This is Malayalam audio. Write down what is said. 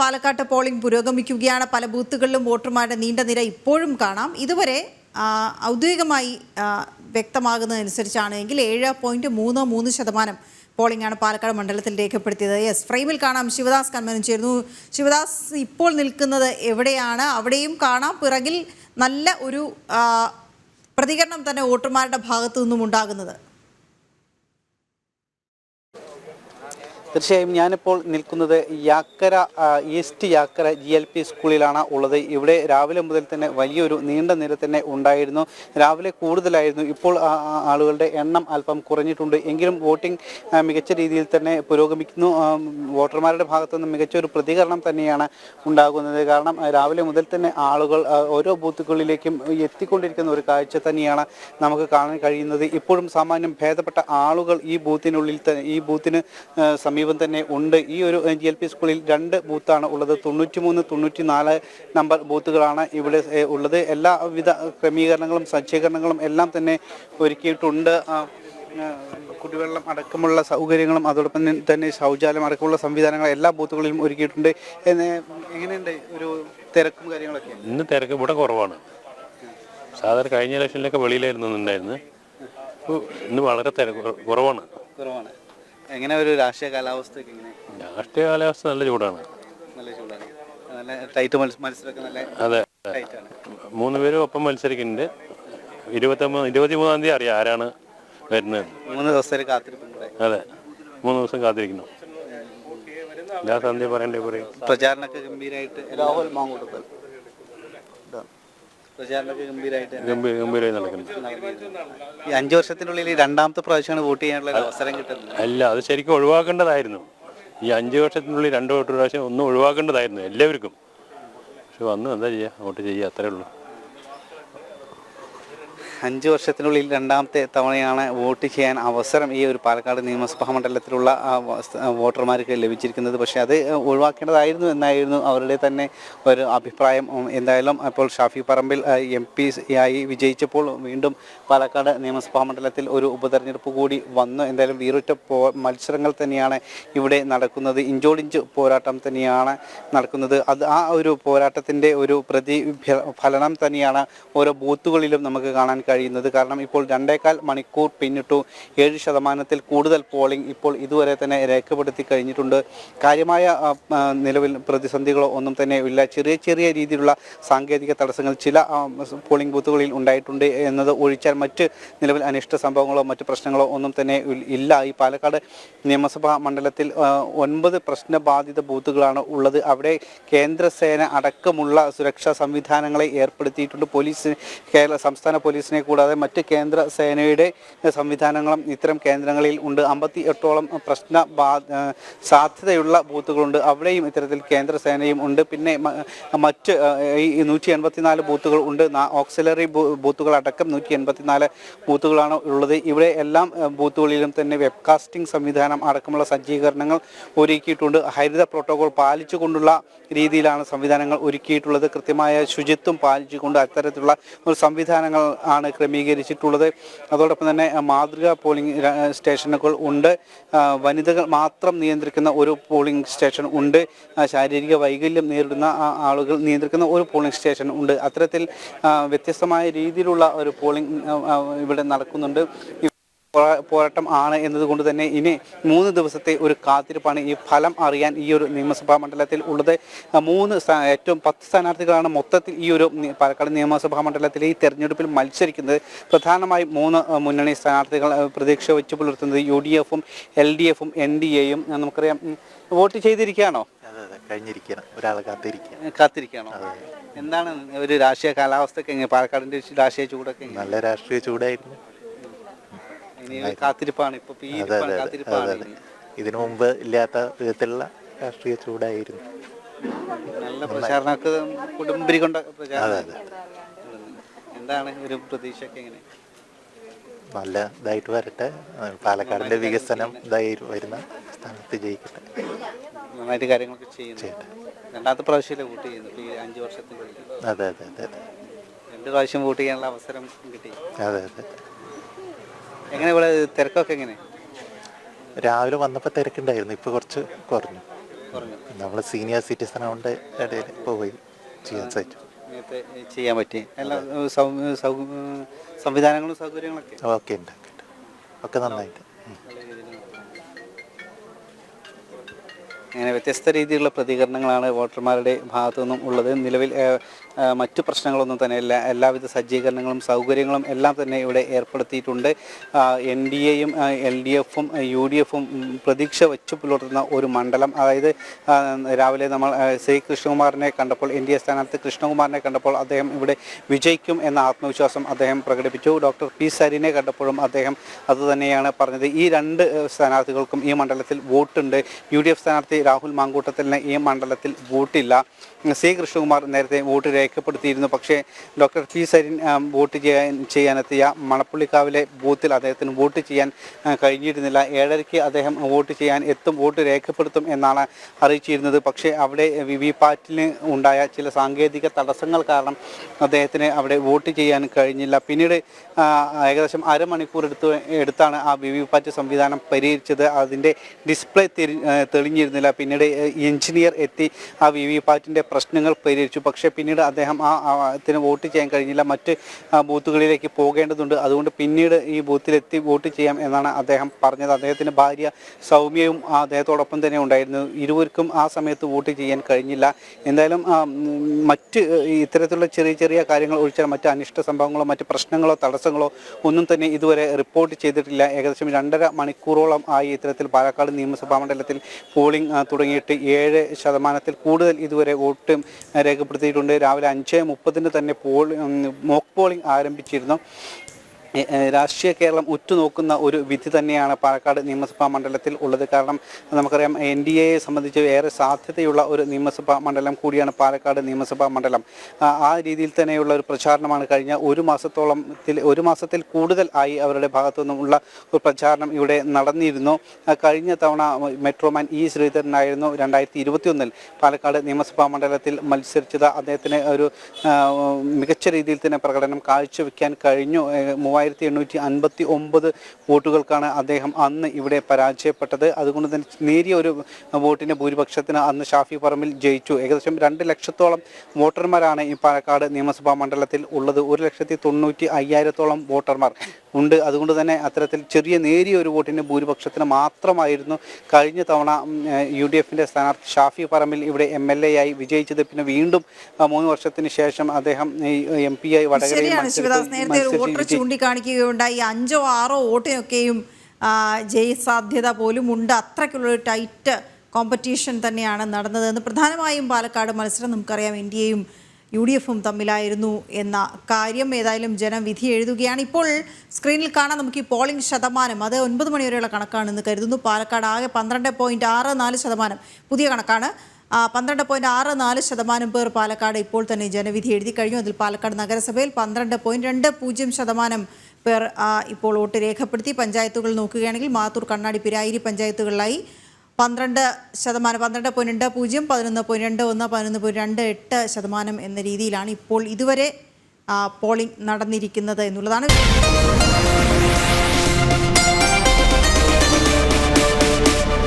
പാലക്കാട്ട് പോളിംഗ് പുരോഗമിക്കുകയാണ്. പല ബൂത്തുകളിലും വോട്ടർമാരുടെ നീണ്ട നിര ഇപ്പോഴും കാണാം. ഇതുവരെ ഔദ്യോഗികമായി വ്യക്തമാകുന്നതനുസരിച്ചാണ് എങ്കിൽ ഏഴ് പോയിന്റ് മൂന്ന് മൂന്ന് ശതമാനം പോളിംഗ് ആണ് പാലക്കാട് മണ്ഡലത്തിൽ രേഖപ്പെടുത്തിയത്. യെസ് ഫ്രെയിമിൽ കാണാം. ശിവദാസ് കന്മനം ചേരുന്നു. ശിവദാസ് ഇപ്പോൾ നിൽക്കുന്നത് എവിടെയാണ്? അവിടെയും കാണാം. പിറകിൽ നല്ല ഒരു പ്രതികരണം തന്നെ വോട്ടർമാരുടെ ഭാഗത്തു നിന്നും ഉണ്ടാകുന്നത്. തീർച്ചയായും ഞാനിപ്പോൾ നിൽക്കുന്നത് Yakkara east Yakkara G L P സ്കൂളിലാണ് ഉള്ളത്. ഇവിടെ രാവിലെ മുതൽ തന്നെ വലിയൊരു നീണ്ട നിര തന്നെ ഉണ്ടായിരുന്നു. രാവിലെ കൂടുതലായിരുന്നു. ഇപ്പോൾ ആളുകളുടെ എണ്ണം അല്പം കുറഞ്ഞിട്ടുണ്ട്. എങ്കിലും വോട്ടിംഗ് മികച്ച രീതിയിൽ തന്നെ പുരോഗമിക്കുന്നു. വോട്ടർമാരുടെ ഭാഗത്തു നിന്ന് മികച്ച ഒരു പ്രതികരണം തന്നെയാണ് ഉണ്ടാകുന്നത്. കാരണം രാവിലെ മുതൽ തന്നെ ആളുകൾ ഓരോ ബൂത്തുകളിലേക്കും എത്തിക്കൊണ്ടിരിക്കുന്ന ഒരു കാഴ്ച തന്നെയാണ് നമുക്ക് കാണാൻ കഴിയുന്നത്. ഇപ്പോഴും സാമാന്യം ഭേദപ്പെട്ട ആളുകൾ ഈ ബൂത്തിനുള്ളിൽ ഈ ബൂത്തിന് ആ, സമീപം തന്നെ ഉണ്ട്. ഈ ഒരു ജി എൽ പി സ്കൂളിൽ രണ്ട് ബൂത്താണ് ഉള്ളത്. തൊണ്ണൂറ്റി മൂന്ന് തൊണ്ണൂറ്റി നാല് നമ്പർ ബൂത്തുകളാണ് ഇവിടെ ഉള്ളത്. എല്ലാവിധ ക്രമീകരണങ്ങളും സജ്ജീകരണങ്ങളും എല്ലാം തന്നെ ഒരുക്കിയിട്ടുണ്ട്. കുടിവെള്ളം അടക്കമുള്ള സൗകര്യങ്ങളും അതോടൊപ്പം തന്നെ- ശൗചാലയം അടക്കമുള്ള സംവിധാനങ്ങൾ എല്ലാ ബൂത്തുകളിലും ഒരുക്കിയിട്ടുണ്ട്. എങ്ങനെയുണ്ട് ഒരു തിരക്കും കാര്യങ്ങളൊക്കെ? ഇന്ന് തിരക്ക് ഇവിടെ കുറവാണ്. സാധാരണ കഴിഞ്ഞ ഇലക്ഷനിലൊക്കെ വെളിയിലായിരുന്നു ഉണ്ടായിരുന്നു ഇന്ന് വളരെ തിരക്ക് കുറവാണ്. കുറവാണ്. എങ്ങനെ ഒരു രാഷ്ട്രീയ കാലാവസ്ഥയൊക്കെ എങ്ങനെ രാഷ്ട്രീയ കാലാവസ്ഥ നല്ല ചൂടാണ്. നല്ല ചൂടാണ്. നല്ല ടൈറ്റ് മത്സരമൊക്കെ നല്ല അതെ. ടൈറ്റാണ്. മൂന്ന് പേരും ഒപ്പം മത്സരിക്കുന്നുണ്ട്. ഇരുപത്തൊമ്പത് ഇരുപത്തി മൂന്നാം തീയതി അറിയാം ആരാണ് വരുന്നത്. മൂന്ന് ദിവസത്തെ കാത്തിരിപ്പും അതെ. മൂന്ന് ദിവസം കാത്തിരിക്കുന്നു. എല്ലാ സന്ധ്യ പറയണ്ടേ പറയും. പ്രചാരണമൊക്കെ ഗംഭീരമായിട്ട് രാഹുൽ മാങ്കൂട്ടത്തിൽ പ്രചാരണമൊക്കെ ഗംഭീരമായിട്ട് ഗംഭീര ഗംഭീരമായി നടക്കുന്നു. ഈ അഞ്ചു വർഷത്തിനുള്ളിൽ ഈ രണ്ടാമത്തെ പ്രാവശ്യമാണ് വോട്ട് ചെയ്യാനുള്ള ഒരു അവസരം കിട്ടുന്നത്. അല്ല അത് ശരിക്കും ഒഴിവാക്കേണ്ടതായിരുന്നു. ഈ അഞ്ച് വർഷത്തിനുള്ളിൽ രണ്ട് വോട്ട് പ്രാവശ്യം ഒന്നും ഒഴിവാക്കേണ്ടതായിരുന്നു എല്ലാവർക്കും. പക്ഷെ വന്നു എന്താ ചെയ്യുക വോട്ട് ചെയ്യുക അത്രേ ഉള്ളൂ. അഞ്ച് വർഷത്തിനുള്ളിൽ രണ്ടാമത്തെ തവണയാണ് വോട്ട് ചെയ്യാൻ അവസരം ഈ ഒരു പാലക്കാട് നിയമസഭാ മണ്ഡലത്തിലുള്ള വോട്ടർമാർക്ക് ലഭിച്ചിരിക്കുന്നത്. പക്ഷേ അത് ഒഴിവാക്കേണ്ടതായിരുന്നു എന്നായിരുന്നു അവരുടെ തന്നെ ഒരു അഭിപ്രായം. എന്തായാലും അപ്പോൾ ഷാഫി പറമ്പിൽ എം പി ആയി വിജയിച്ചപ്പോൾ വീണ്ടും പാലക്കാട് നിയമസഭാ മണ്ഡലത്തിൽ ഒരു ഉപതെരഞ്ഞെടുപ്പ് കൂടി വന്നു. എന്തായാലും വീറുറ്റ പോ മത്സരങ്ങൾ തന്നെയാണ് ഇവിടെ നടക്കുന്നത്. ഇഞ്ചോടിഞ്ച് പോരാട്ടം തന്നെയാണ് നടക്കുന്നത്. അത് ആ ഒരു പോരാട്ടത്തിന്റെ ഒരു പ്രതിഫലനം തന്നെയാണ് ഓരോ ബൂത്തുകളിലും നമുക്ക് കാണാൻ കഴിയുന്നത്. കാരണം ഇപ്പോൾ രണ്ടേകാൽ മണിക്കൂർ പിന്നിട്ടു ഏഴ് ശതമാനത്തിൽ കൂടുതൽ പോളിംഗ് ഇപ്പോൾ ഇതുവരെ തന്നെ രേഖപ്പെടുത്തി കഴിഞ്ഞിട്ടുണ്ട്. കാര്യമായ നിലവിൽ പ്രതിസന്ധികളോ ഒന്നും തന്നെ ഇല്ല. ചെറിയ ചെറിയ രീതിയിലുള്ള സാങ്കേതിക തടസ്സങ്ങൾ ചില പോളിംഗ് ബൂത്തുകളിൽ ഉണ്ടായിട്ടുണ്ട് എന്നത് ഒഴിച്ചാൽ മറ്റ് നിലവിൽ അനിഷ്ട സംഭവങ്ങളോ മറ്റ് പ്രശ്നങ്ങളോ ഒന്നും തന്നെ ഇല്ല. ഈ പാലക്കാട് നിയമസഭാ മണ്ഡലത്തിൽ ഒൻപത് പ്രശ്നബാധിത ബൂത്തുകളാണ് ഉള്ളത്. അവിടെ കേന്ദ്രസേന അടക്കമുള്ള സുരക്ഷാ സംവിധാനങ്ങളെ ഏർപ്പെടുത്തിയിട്ടുണ്ട്. പോലീസ് കേരള സംസ്ഥാന പോലീസിനെ കൂടാതെ മറ്റ് കേന്ദ്ര സേനയുടെ സംവിധാനങ്ങളും ഇത്തരം കേന്ദ്രങ്ങളിൽ ഉണ്ട്. അമ്പത്തി എട്ടോളം പ്രശ്ന സാധ്യതയുള്ള ബൂത്തുകളുണ്ട്. അവിടെയും ഇത്തരത്തിൽ കേന്ദ്ര സേനയും ഉണ്ട്. പിന്നെ മറ്റ് ഈ നൂറ്റി എൺപത്തിനാല് ബൂത്തുകൾ ഉണ്ട്. ഓക്സിലറി ബൂത്തുകൾ അടക്കം നൂറ്റി എൺപത്തിനാല് ബൂത്തുകളാണ് ഉള്ളത്. ഇവിടെ എല്ലാം ബൂത്തുകളിലും തന്നെ വെബ്കാസ്റ്റിംഗ് സംവിധാനം അടക്കമുള്ള സജ്ജീകരണങ്ങൾ ഒരുക്കിയിട്ടുണ്ട്. ഹരിത പ്രോട്ടോകോൾ പാലിച്ചുകൊണ്ടുള്ള രീതിയിലാണ് സംവിധാനങ്ങൾ ഒരുക്കിയിട്ടുള്ളത്. കൃത്യമായ ശുചിത്വം പാലിച്ചുകൊണ്ട് അത്തരത്തിലുള്ള ഒരു സംവിധാനങ്ങൾ ആണ് ക്രമീകരിച്ചിട്ടുള്ളത്. അതോടൊപ്പം തന്നെ മാതൃകാ പോളിംഗ് സ്റ്റേഷനുകൾ ഉണ്ട്. വനിതകൾ മാത്രം നിയന്ത്രിക്കുന്ന ഒരു പോളിംഗ് സ്റ്റേഷൻ ഉണ്ട്. ശാരീരിക വൈകല്യം നേരിടുന്ന ആളുകൾ നിയന്ത്രിക്കുന്ന ഒരു പോളിംഗ് സ്റ്റേഷൻ ഉണ്ട്. അത്തരത്തിൽ വ്യത്യസ്തമായ രീതിയിലുള്ള ഒരു പോളിംഗ് ഇവിടെ നടക്കുന്നുണ്ട്. പോരാട്ടം ആണ് എന്നതുകൊണ്ട് തന്നെ ഇനി മൂന്ന് ദിവസത്തെ ഒരു കാത്തിരിപ്പാണ് ഈ ഫലം അറിയാൻ ഈ ഒരു നിയമസഭാ മണ്ഡലത്തിൽ ഉള്ളത്. മൂന്ന് ഏറ്റവും പത്ത് സ്ഥാനാർത്ഥികളാണ് മൊത്തത്തിൽ ഈ ഒരു പാലക്കാട് നിയമസഭാ മണ്ഡലത്തിൽ ഈ തെരഞ്ഞെടുപ്പിൽ മത്സരിക്കുന്നത്. പ്രധാനമായും മൂന്ന് മുന്നണി സ്ഥാനാർത്ഥികൾ പ്രതീക്ഷ വെച്ച് പുലർത്തുന്നത് യു ഡി എഫും എൽ ഡി എഫും എൻ ഡി എയും നമുക്കറിയാം. വോട്ട് ചെയ്തിരിക്കുകയാണോ? കഴിഞ്ഞിരിക്കണം ഒരാൾ കാത്തിരിക്കണം എന്താണ് ഒരു രാഷ്ട്രീയ കാലാവസ്ഥയൊക്കെ എങ്ങനെ പാലക്കാടിന്റെ രാഷ്ട്രീയ ചൂടൊക്കെ നല്ല രാഷ്ട്രീയ ചൂടായിരുന്നു. കാത്തിരിപ്പാണ്. ഇപ്പൊ കാത്തിരിപ്പാണ് ഇതിനു മുമ്പ് ഇല്ലാത്ത വിധത്തിലുള്ള രാഷ്ട്രീയ ചൂടായിരുന്നു. നല്ല പ്രചാരണമൊക്കെ കുടുംബരി കൊണ്ട പ്രചാരണം എന്താണ് ഒരു പ്രതീക്ഷയൊക്കെ എങ്ങനെ? നല്ല ഇതായിട്ട് വരട്ടെ. പാലക്കാടിന്റെ വികസനം ഇതായി വരുന്ന സ്ഥാനത്ത് ജയിക്കട്ടെ. നന്നായിട്ട് കാര്യങ്ങളൊക്കെ ചെയ്യുന്നു. രണ്ടാമത്തെ പ്രാവശ്യമല്ലേ വോട്ട് ചെയ്യുന്നു ഈ അഞ്ച് വർഷത്തിനുള്ളിൽ. അതെ അതെ അതെ അതെ. രണ്ട് പ്രാവശ്യം വോട്ട് ചെയ്യാനുള്ള അവസരം കിട്ടി. അതെ അതെ. എങ്ങനെ ഇവിടെ തിരക്കൊക്കെ എങ്ങനെ? രാവിലെ വന്നപ്പോൾ തിരക്കുണ്ടായിരുന്നു. ഇപ്പോൾ കുറച്ച് കുറഞ്ഞു. നമ്മൾ സീനിയർ സിറ്റിസൺ ആവേണ്ട ഇടയിൽ പോയി ചെയ്യാൻ സാധിച്ചു. നേരത്തെ ചെയ്യാൻ പറ്റി. എല്ലാ സൗ സൗ- സംവിധാനങ്ങളും സൗകര്യങ്ങളൊക്കെ? ഓക്കെ ഉണ്ട് ഓക്കെ ഉണ്ട്. ഒക്കെ നന്നായിട്ട്. ഉം. അങ്ങനെ വ്യത്യസ്ത രീതിയിലുള്ള പ്രതികരണങ്ങളാണ് വോട്ടർമാരുടെ ഭാഗത്തു നിന്നും ഉള്ളത്. നിലവിൽ മറ്റു പ്രശ്നങ്ങളൊന്നും തന്നെ ഇല്ല. എല്ലാവിധ സജ്ജീകരണങ്ങളും സൗകര്യങ്ങളും എല്ലാം തന്നെ ഇവിടെ ഏർപ്പെടുത്തിയിട്ടുണ്ട്. എൻ ഡി എയും എൽ ഡി എഫും യു ഡി എഫും പ്രതീക്ഷ വെച്ചു പുലർത്തുന്ന ഒരു മണ്ഡലം. അതായത് രാവിലെ നമ്മൾ ശ്രീ കൃഷ്ണകുമാറിനെ കണ്ടപ്പോൾ എൻ ഡി എ സ്ഥാനാർത്ഥി കൃഷ്ണകുമാറിനെ കണ്ടപ്പോൾ അദ്ദേഹം ഇവിടെ വിജയിക്കും എന്ന ആത്മവിശ്വാസം അദ്ദേഹം പ്രകടിപ്പിച്ചു. ഡോക്ടർ പി സരിനെ കണ്ടപ്പോഴും അദ്ദേഹം അതുതന്നെയാണ് പറഞ്ഞത്. ഈ രണ്ട് സ്ഥാനാർത്ഥികൾക്കും ഈ മണ്ഡലത്തിൽ വോട്ടുണ്ട്. യു ഡി എഫ് സ്ഥാനാർത്ഥി രാഹുൽ മാങ്കൂട്ടത്തിന് ഈ മണ്ഡലത്തിൽ വോട്ടില്ല. സി കൃഷ്ണകുമാർ നേരത്തെ വോട്ട് രേഖപ്പെടുത്തിയിരുന്നു. പക്ഷേ ഡോക്ടർ പി സരിൻ വോട്ട് ചെയ്യാൻ ചെയ്യാനെത്തിയ മണപ്പുള്ളിക്കാവിലെ ബൂത്തിൽ അദ്ദേഹത്തിന് വോട്ട് ചെയ്യാൻ കഴിഞ്ഞിരുന്നില്ല. ഏഴരയ്ക്ക് അദ്ദേഹം വോട്ട് ചെയ്യാൻ എത്തും വോട്ട് രേഖപ്പെടുത്തും എന്നാണ് അറിയിച്ചിരുന്നത്. പക്ഷേ അവിടെ വി വി പാറ്റിന് ഉണ്ടായ ചില സാങ്കേതിക തടസ്സങ്ങൾ കാരണം അദ്ദേഹത്തിന് അവിടെ വോട്ട് ചെയ്യാൻ കഴിഞ്ഞില്ല. പിന്നീട് ഏകദേശം അരമണിക്കൂർ എടുത്ത് എടുത്താണ് ആ വി വി പാറ്റ് സംവിധാനം പരിഹരിച്ചത്. അതിന്റെ ഡിസ്പ്ലേ തെളിഞ്ഞിരുന്നില്ല. പിന്നീട് എഞ്ചിനീയർ എത്തി ആ വി വി പാറ്റിന്റെ പ്രശ്നങ്ങൾ പരിഹരിച്ചു. പക്ഷേ പിന്നീട് അദ്ദേഹം ആ അതിന് വോട്ട് ചെയ്യാൻ കഴിഞ്ഞില്ല. മറ്റ് ബൂത്തുകളിലേക്ക് പോകേണ്ടതുണ്ട്. അതുകൊണ്ട് പിന്നീട് ഈ ബൂത്തിലെത്തി വോട്ട് ചെയ്യാം എന്നാണ് അദ്ദേഹം പറഞ്ഞത്. അദ്ദേഹത്തിന്റെ ഭാര്യ സൗമ്യയും അദ്ദേഹത്തോടൊപ്പം തന്നെ ഉണ്ടായിരുന്നു. ഇരുവർക്കും ആ സമയത്ത് വോട്ട് ചെയ്യാൻ കഴിഞ്ഞില്ല. എന്തായാലും മറ്റ് ഇത്തരത്തിലുള്ള ചെറിയ ചെറിയ കാര്യങ്ങൾ ഒഴിച്ചാൽ മറ്റ് അനിഷ്ട സംഭവങ്ങളോ മറ്റ് പ്രശ്നങ്ങളോ തടസ്സങ്ങളോ ഒന്നും തന്നെ ഇതുവരെ റിപ്പോർട്ട് ചെയ്തിട്ടില്ല. ഏകദേശം രണ്ടര മണിക്കൂറോളം ആയി ഇത്തരത്തിൽ പാലക്കാട് നിയമസഭാ മണ്ഡലത്തിൽ പോളിംഗ് തുടങ്ങിയിട്ട് ഏഴ് ശതമാനത്തിൽ കൂടുതൽ ഇതുവരെ വോട്ട് രേഖപ്പെടുത്തിയിട്ടുണ്ട്. രാവിലെ അഞ്ച് മുപ്പതിന് തന്നെ പോൾ മോക്ക് പോളിംഗ് ആരംഭിച്ചിരുന്നു. രാഷ്ട്രീയ കേരളം ഉറ്റുനോക്കുന്ന ഒരു വിധി തന്നെയാണ് പാലക്കാട് നിയമസഭാ മണ്ഡലത്തിൽ ഉള്ളത്. കാരണം നമുക്കറിയാം എൻ ഡി എയെ സംബന്ധിച്ച് ഏറെ സാധ്യതയുള്ള ഒരു നിയമസഭാ മണ്ഡലം കൂടിയാണ് പാലക്കാട് നിയമസഭാ മണ്ഡലം. ആ രീതിയിൽ തന്നെയുള്ള ഒരു പ്രചാരണമാണ് കഴിഞ്ഞ ഒരു മാസത്തോളം ഒരു മാസത്തിൽ കൂടുതൽ ആയി അവരുടെ ഭാഗത്തു നിന്നുമുള്ള ഒരു പ്രചാരണം ഇവിടെ നടന്നിരുന്നു. കഴിഞ്ഞ തവണ മെട്രോമാൻ ഇ ശ്രീധരനായിരുന്നു. രണ്ടായിരത്തി ഇരുപത്തിയൊന്നിൽ പാലക്കാട് നിയമസഭാ മണ്ഡലത്തിൽ മത്സരിച്ചത്. അദ്ദേഹത്തിന് ഒരു മികച്ച രീതിയിൽ തന്നെ പ്രകടനം കാഴ്ചവെക്കാൻ കഴിഞ്ഞു. ഏ, മൂവായിരത്തി എണ്ണൂറ്റി അൻപത്തി ഒമ്പത് വോട്ടുകൾക്കാണ് അദ്ദേഹം അന്ന് ഇവിടെ പരാജയപ്പെട്ടത്. അതുകൊണ്ട് തന്നെ നേരിയ ഒരു വോട്ടിന്റെ ഭൂരിപക്ഷത്തിന് അന്ന് ഷാഫി പറമ്പിൽ ജയിച്ചു. ഏകദേശം രണ്ട് ലക്ഷത്തോളം വോട്ടർമാരാണ് ഈ പാലക്കാട് നിയമസഭാ മണ്ഡലത്തിൽ ഉള്ളത്. ഒരു ലക്ഷത്തി തൊണ്ണൂറ്റി അയ്യായിരത്തോളം വോട്ടർമാർ ഉണ്ട്. അതുകൊണ്ട് തന്നെ അത്തരത്തിൽ ചെറിയ നേരിയ ഒരു വോട്ടിന് ഭൂരിപക്ഷത്തിന് മാത്രമായിരുന്നു കഴിഞ്ഞ തവണ യു ഡി എഫിന്റെ സ്ഥാനാർത്ഥി ഷാഫി പറമ്പിൽ ഇവിടെ എം എൽ എ ആയി വിജയിച്ചത്. പിന്നെ വീണ്ടും മൂന്ന് വർഷത്തിന് ശേഷം അദ്ദേഹം എം പി ആയി ശിവദാസ്. നേരത്തെ ഒരു വോട്ടർ ചൂണ്ടിക്കാണിക്കുകയുണ്ടായി. അഞ്ചോ ആറോ വോട്ടിനൊക്കെയും ജയസാധ്യത പോലും ഉണ്ട് അത്രയ്ക്കുള്ളൊരു ടൈറ്റ് കോമ്പറ്റീഷൻ തന്നെയാണ് നടന്നതെന്ന് പ്രധാനമായും പാലക്കാട് മത്സരം നമുക്കറിയാം. ഇന്ത്യയും യു ഡി എഫും തമ്മിലായിരുന്നു എന്ന കാര്യം ഏതായാലും ജനം വിധി എഴുതുകയാണ്. ഇപ്പോൾ സ്ക്രീനിൽ കാണാൻ നമുക്ക് ഈ പോളിംഗ് ശതമാനം. അത് ഒൻപത് മണിവരെയുള്ള കണക്കാണെന്ന് കരുതുന്നു. പാലക്കാട് ആകെ പന്ത്രണ്ട് പോയിന്റ് ആറ് നാല് ശതമാനം. പുതിയ കണക്കാണ്. പന്ത്രണ്ട് പോയിന്റ് ആറ് നാല് ശതമാനം പേർ പാലക്കാട് ഇപ്പോൾ തന്നെ ജനവിധി എഴുതി കഴിഞ്ഞു. അതിൽ പാലക്കാട് നഗരസഭയിൽ പന്ത്രണ്ട് പോയിന്റ് രണ്ട് പൂജ്യം ശതമാനം പേർ ഇപ്പോൾ വോട്ട് രേഖപ്പെടുത്തി. പഞ്ചായത്തുകൾ നോക്കുകയാണെങ്കിൽ മാത്തൂർ കണ്ണാടി പിരായിരി പഞ്ചായത്തുകളിലായി പന്ത്രണ്ട് ശതമാനം പന്ത്രണ്ട് പോയിന്റ് രണ്ട് പൂജ്യം പതിനൊന്ന് പോയിന്റ് രണ്ട് ഒന്ന് പതിനൊന്ന് പോയിന്റ് രണ്ട് എട്ട് ശതമാനം എന്ന രീതിയിലാണ് ഇപ്പോൾ ഇതുവരെ പോളിംഗ് നടന്നിരിക്കുന്നത് എന്നുള്ളതാണ്.